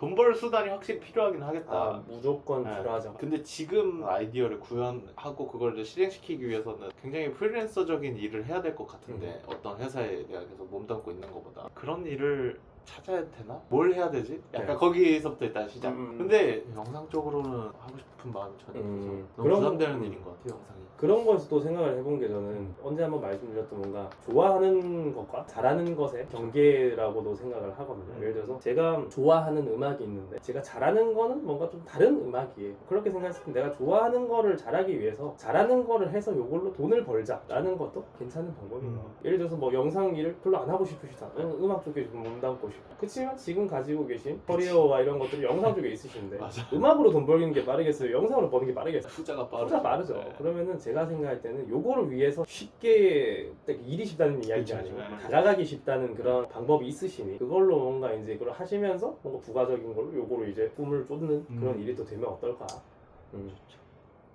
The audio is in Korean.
돈 벌 수단이 확실히 필요하긴 하겠다. 아 무조건 네. 필요하죠. 근데 지금 아이디어를 구현하고 그걸 실행시키기 위해서는 굉장히 프리랜서적인 일을 해야 될 것 같은데 어떤 회사에 내가 계속 몸담고 있는 것보다 그런 일을 찾아야 되나? 뭘 해야 되지? 약간 네. 거기에서부터 일단 시작. 음. 근데 영상 쪽으로는 하고 싶은 마음이 전혀 없어서 음. 너무 그런- 부담되는 음. 일인 것 같아요 영상이. 그런 거에서 또 생각을 해본 게 저는 언제 한번 말씀드렸던 뭔가 좋아하는 것과 잘하는 것의 경계라고도 생각을 하거든요. 음. 예를 들어서 제가 좋아하는 음악이 있는데 제가 잘하는 거는 뭔가 좀 다른 음악이에요. 그렇게 생각했을 때 내가 좋아하는 거를 잘하기 위해서 잘하는 거를 해서 이걸로 돈을 벌자라는 것도 괜찮은 방법인 음. 것 같아요. 예를 들어서 뭐 영상 일을 별로 안 하고 싶으시다. 음, 음악 쪽에 좀 몸담고 싶고. 그치만 지금 가지고 계신 커리어와 이런 것들이 영상 쪽에 있으신데 맞아. 음악으로 돈 벌는 게 빠르겠어요? 영상으로 버는 게 빠르겠어요? 투자가 빠르죠. 투자 빠르죠. 네. 그러면은 제가 생각할 때는 요거를 위해서 쉽게 딱 일이 쉽다는 이야기가 그쵸, 아니고 그쵸. 다가가기 쉽다는 그런 방법이 있으시니 그걸로 뭔가 이제 그걸 하시면서 뭔가 부가적인 걸로 요거로 이제 꿈을 쫓는 그런 음. 일이 또 되면 어떨까. 음.